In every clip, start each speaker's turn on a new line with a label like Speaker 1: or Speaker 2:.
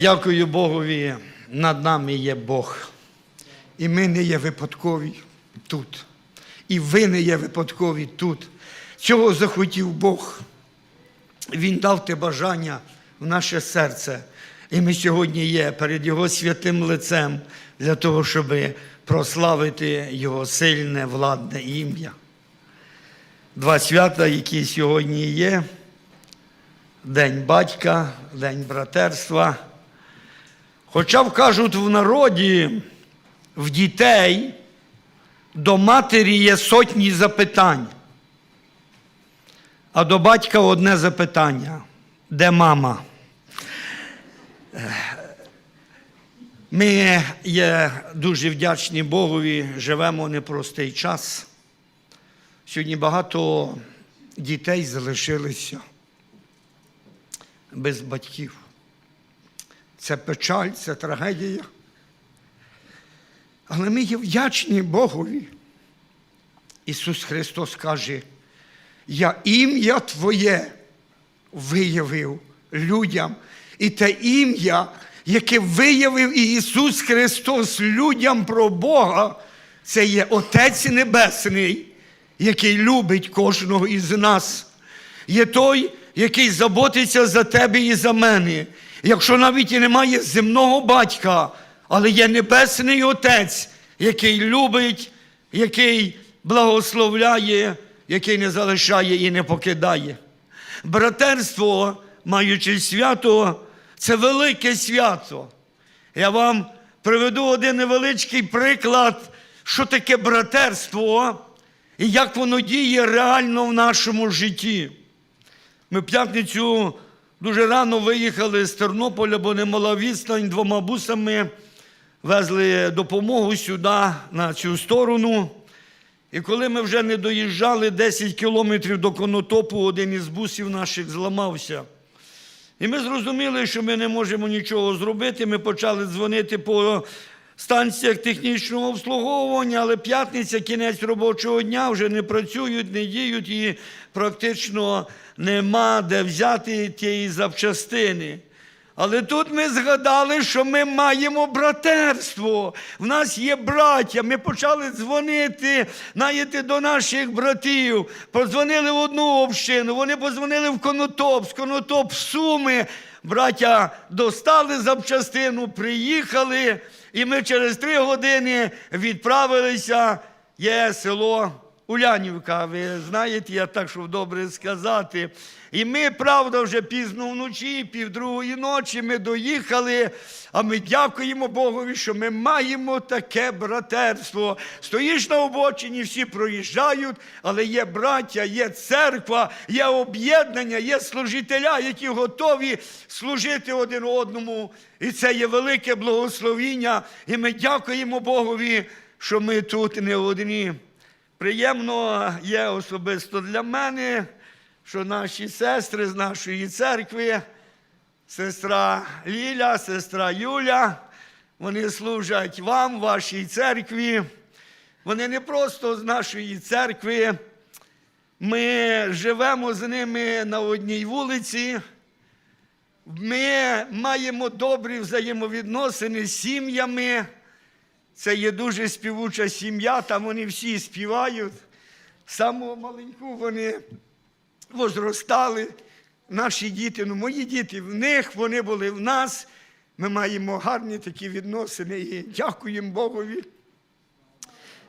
Speaker 1: Дякую Богові, над нами є Бог. І ми не є випадкові тут. І ви не є випадкові тут. Цього захотів Бог. Він дав те бажання в наше серце. І ми сьогодні є перед Його святим лицем для того, щоб прославити Його сильне, владне ім'я. Два свята, які сьогодні є: День батька, День братерства. Хоча кажуть в народі, в дітей до матері є сотні запитань, а до батька одне запитання де мама? Ми є дуже вдячні Богові, живемо непростий час. Сьогодні багато дітей залишилися без батьків. Це печаль, це трагедія. Але ми є вдячні Богові. Ісус Христос каже, я ім'я Твоє виявив людям. І те ім'я, яке виявив Ісус Христос людям про Бога, це є Отець Небесний, який любить кожного із нас. Є той, який заботиться за тебе і за мене. Якщо навіть і немає земного батька, але є Небесний Отець, який любить, який благословляє, який не залишає і не покидає. Братерство, маючи свято, це велике свято. Я вам приведу один невеличкий приклад, що таке братерство і як воно діє реально в нашому житті. Ми п'ятницю дуже рано виїхали з Тернополя, бо не мала відстань двома бусами, везли допомогу сюди, на цю сторону. І коли ми вже не доїжджали 10 кілометрів до конотопу, один із бусів наших зламався. І ми зрозуміли, що ми не можемо нічого зробити. Ми почали дзвонити по станціях технічного обслуговування, але п'ятниця, кінець робочого дня, вже не працюють, не діють і практично нема де взяти тієї запчастини. Але тут ми згадали, що ми маємо братерство. В нас є браття. Ми почали дзвонити знаєте, до наших братів. Подзвонили в одну общину, вони подзвонили в Конотоп, з Конотоп Суми. Браття достали запчастину, приїхали, і ми через три години відправилися. Є село Улянівка, ви знаєте, я так, щоб добре сказати. І ми, правда, вже пізно вночі, півдругої ночі ми доїхали, а ми дякуємо Богові, що ми маємо таке братерство. Стоїш на обочині, всі проїжджають, але є браття, є церква, є об'єднання, є служителя, які готові служити один одному. І це є велике благословіння. І ми дякуємо Богові, що ми тут не одні. Приємно є особисто для мене, що наші сестри з нашої церкви, сестра Ліля, сестра Юля, вони служать вам, вашій церкві. Вони не просто з нашої церкви. Ми живемо з ними на одній вулиці. Ми маємо добрі взаємовідносини з сім'ями. Це є дуже співуча сім'я, там вони всі співають. Самого маленьку вони возростали. Наші діти, ну мої діти в них, вони були в нас. Ми маємо гарні такі відносини і дякуємо Богові,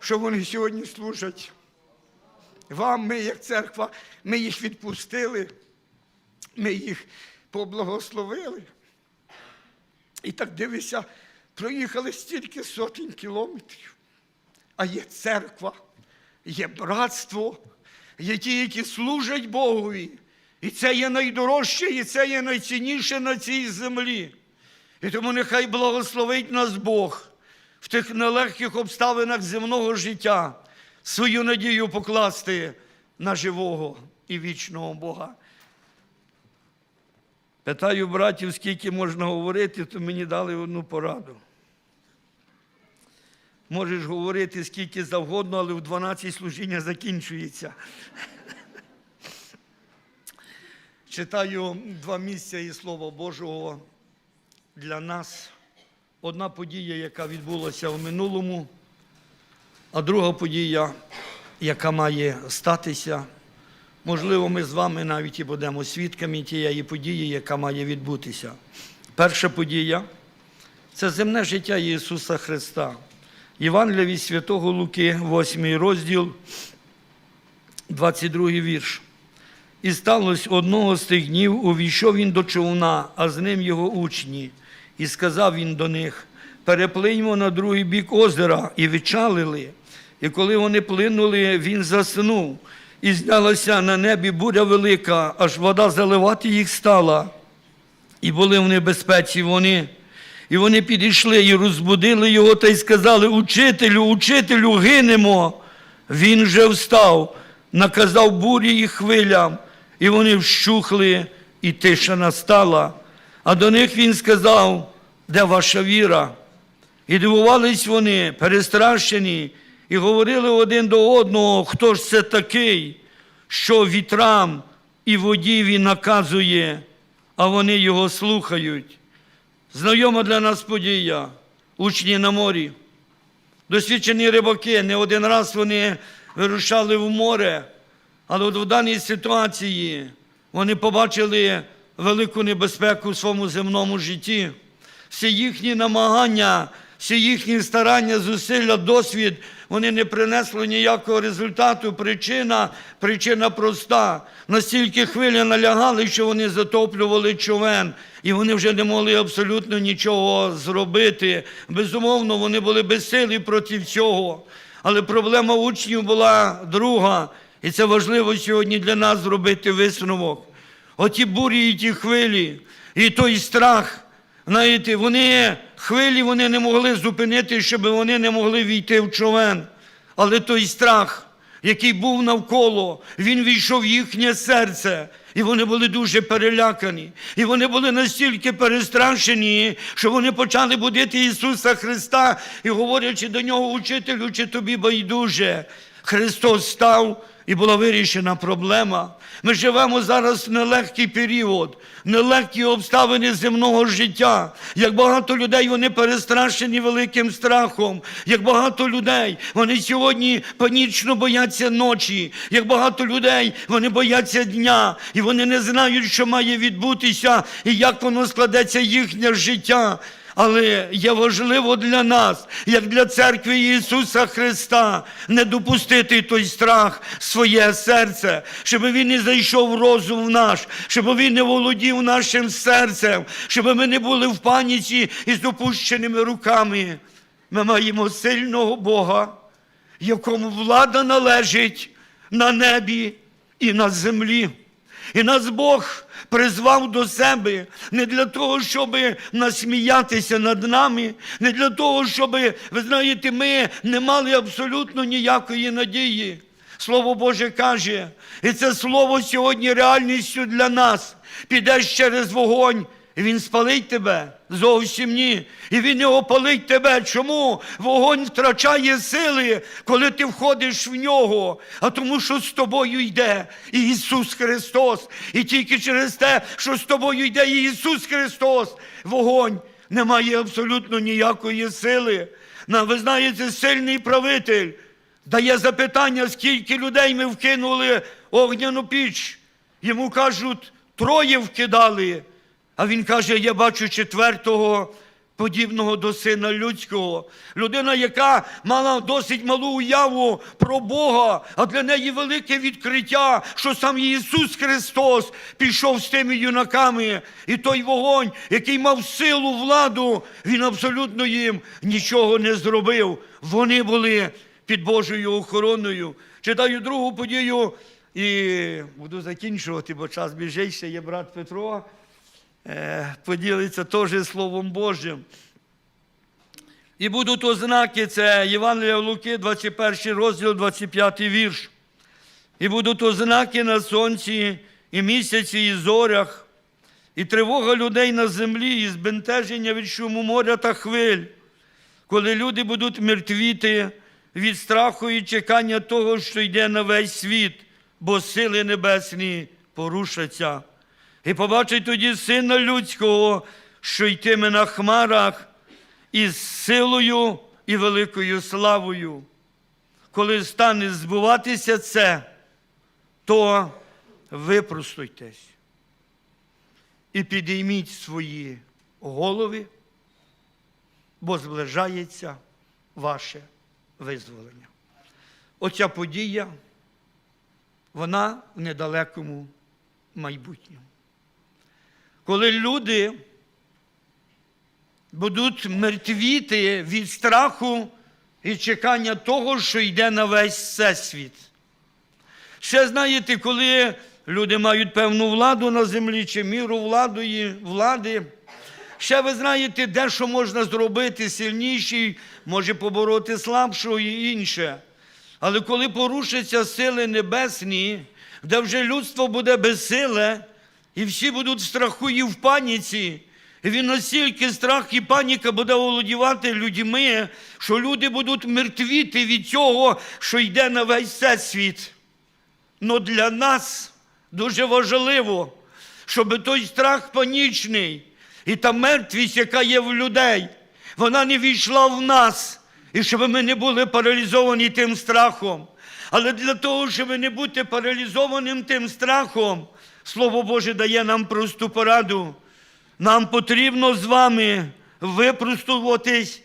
Speaker 1: що вони сьогодні служать. Вам, ми, як церква, ми їх відпустили, ми їх поблагословили. І так дивися, проїхали стільки сотень кілометрів. А є церква, є братство, є ті, які служать Богові. І це є найдорожче, і це є найцінніше на цій землі. І тому нехай благословить нас Бог в тих нелегких обставинах земного життя свою надію покласти на живого і вічного Бога. Питаю братів, скільки можна говорити, то мені дали одну пораду. Можеш говорити скільки завгодно, але в 12 служіння закінчується. Читаю два місця із Слова Божого для нас одна подія, яка відбулася в минулому, а друга подія, яка має статися. Можливо, ми з вами навіть і будемо свідками тієї події, яка має відбутися. Перша подія це земне життя Ісуса Христа. Євангелія від Святого Луки, 8 розділ, 22 вірш. І сталося одного з тих днів, увійшов він до човна, а з ним його учні. І сказав він до них: переплиньмо на другий бік озера, і відчалили. І коли вони плинули, він заснув, і знялася на небі буря велика, аж вода заливати їх стала. І були в небезпеці вони. І вони підійшли і розбудили його та й сказали: Учителю, учителю, гинемо. Він же встав, наказав бурі і хвилям, і вони вщухли, і тиша настала. А до них він сказав, де ваша віра? І дивувались вони, перестрашені, і говорили один до одного, хто ж це такий, що вітрам і воді він наказує, а вони його слухають. Знайома для нас подія, учні на морі. Досвідчені рибаки, не один раз вони вирушали в море, але от в даній ситуації вони побачили велику небезпеку в своєму земному житті. Всі їхні намагання, всі їхні старання, зусилля, досвід, вони не принесли ніякого результату. Причина, причина проста. Настільки хвилі налягали, що вони затоплювали човен, і вони вже не могли абсолютно нічого зробити. Безумовно, вони були безсилі проти цього. Але проблема учнів була друга, і це важливо сьогодні для нас зробити висновок. Оті бурі і ті хвилі, і той страх. Знаєте, вони хвилі вони не могли зупинити, щоб вони не могли війти в човен. Але той страх, який був навколо, він війшов в їхнє серце. І вони були дуже перелякані. І вони були настільки перестрашені, що вони почали будити Ісуса Христа і говорячи до нього, учителю, чи тобі байдуже. Христос став і була вирішена проблема. Ми живемо зараз в нелегкий період, нелегкі обставини земного життя. Як багато людей вони перестрашені великим страхом, як багато людей вони сьогодні панічно бояться ночі, як багато людей вони бояться дня, і вони не знають, що має відбутися і як воно складеться їхнє життя. Але є важливо для нас, як для церкви Ісуса Христа, не допустити той страх в своє серце, щоб він не зайшов в розум наш, щоб він не володів нашим серцем, щоб ми не були в паніці і з опущеними руками. Ми маємо сильного Бога, якому влада належить на небі і на землі. І нас Бог призвав до себе не для того, щоб насміятися над нами, не для того, щоб, ви знаєте, ми не мали абсолютно ніякої надії. Слово Боже каже, і це слово сьогодні реальністю для нас. Підеш через вогонь, і він спалить тебе. Зовсім ні. І він не опалить тебе. Чому? Вогонь втрачає сили, коли ти входиш в нього. А тому, що з тобою йде Ісус Христос. І тільки через те, що з тобою йде Ісус Христос, вогонь не має абсолютно ніякої сили. На, ви знаєте, сильний правитель дає запитання, скільки людей ми вкинули огняну піч. Йому кажуть, троє вкидали. А він каже: я бачу четвертого, подібного до сина людського. Людина, яка мала досить малу уяву про Бога, а для неї велике відкриття, що сам Ісус Христос пішов з тими юнаками, і той вогонь, який мав силу, владу, він абсолютно їм нічого не зробив. Вони були під Божою охороною. Читаю другу подію і буду закінчувати, бо час біжить, ще є брат Петро. Е, поділиться теж Словом Божим. І будуть ознаки, це Євангелія Луки, 21 розділ, 25 вірш. І будуть ознаки на сонці, і місяці, і зорях, і тривога людей на землі, і збентеження від шуму моря та хвиль, коли люди будуть мертвіти від страху і чекання того, що йде на весь світ, бо сили небесні порушаться. І побачить тоді сина людського,
Speaker 2: що йтиме на хмарах із силою і великою славою. Коли стане збуватися це, то випростуйтесь і підійміть свої голови, бо зближається ваше визволення. Оця подія, вона в недалекому майбутньому. Коли люди будуть мертвіти від страху і чекання того, що йде на весь всесвіт. Ще знаєте, коли люди мають певну владу на землі чи міру владої, влади, ще ви знаєте, де що можна зробити, сильніший може побороти слабшого і інше. Але коли порушаться сили небесні, де вже людство буде безсиле, і всі будуть в страху і в паніці, і він настільки страх і паніка буде володівати людьми, що люди будуть мертвіти від цього, що йде на весь всесвіт. Но для нас дуже важливо, щоб той страх панічний і та мертвість, яка є в людей, вона не війшла в нас, і щоб ми не були паралізовані тим страхом. Але для того, щоб не бути паралізованим тим страхом, Слово Боже дає нам просту пораду. Нам потрібно з вами випростуватись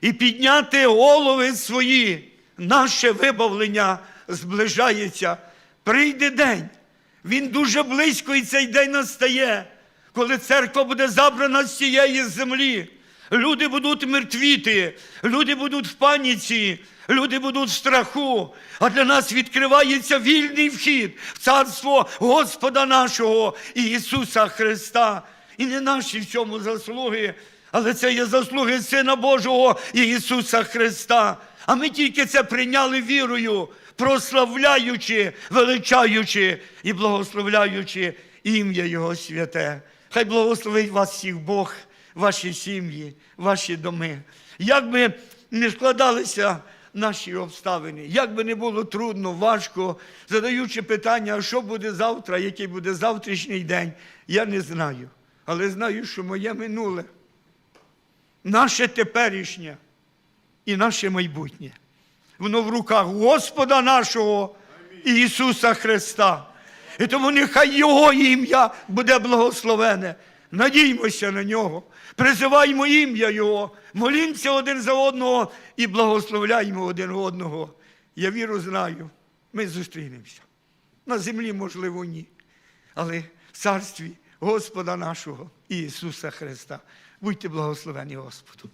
Speaker 2: і підняти голови свої. Наше вибавлення зближається. Прийде день. Він дуже близько, і цей день настає, коли церква буде забрана з цієї землі. Люди будуть мертвіти, люди будуть в паніці, люди будуть в страху. А для нас відкривається вільний вхід в царство Господа нашого і Ісуса Христа. І не наші в цьому заслуги, але це є заслуги Сина Божого і Ісуса Христа. А ми тільки це прийняли вірою, прославляючи, величаючи і благословляючи ім'я Його святе. Хай благословить вас всіх Бог, ваші сім'ї, ваші доми. Як би не складалися наші обставини, як би не було трудно, важко, задаючи питання, що буде завтра, який буде завтрашній день, я не знаю. Але знаю, що моє минуле, наше теперішнє і наше майбутнє. Воно в руках Господа нашого Ісуса Христа. І тому нехай Його ім'я буде благословене. Надіймося на нього, призиваймо ім'я Його, молімося один за одного і благословляймо один одного. Я віру знаю, ми зустрінемося. На землі, можливо, ні. Але в царстві Господа нашого Ісуса Христа. Будьте благословені Господу.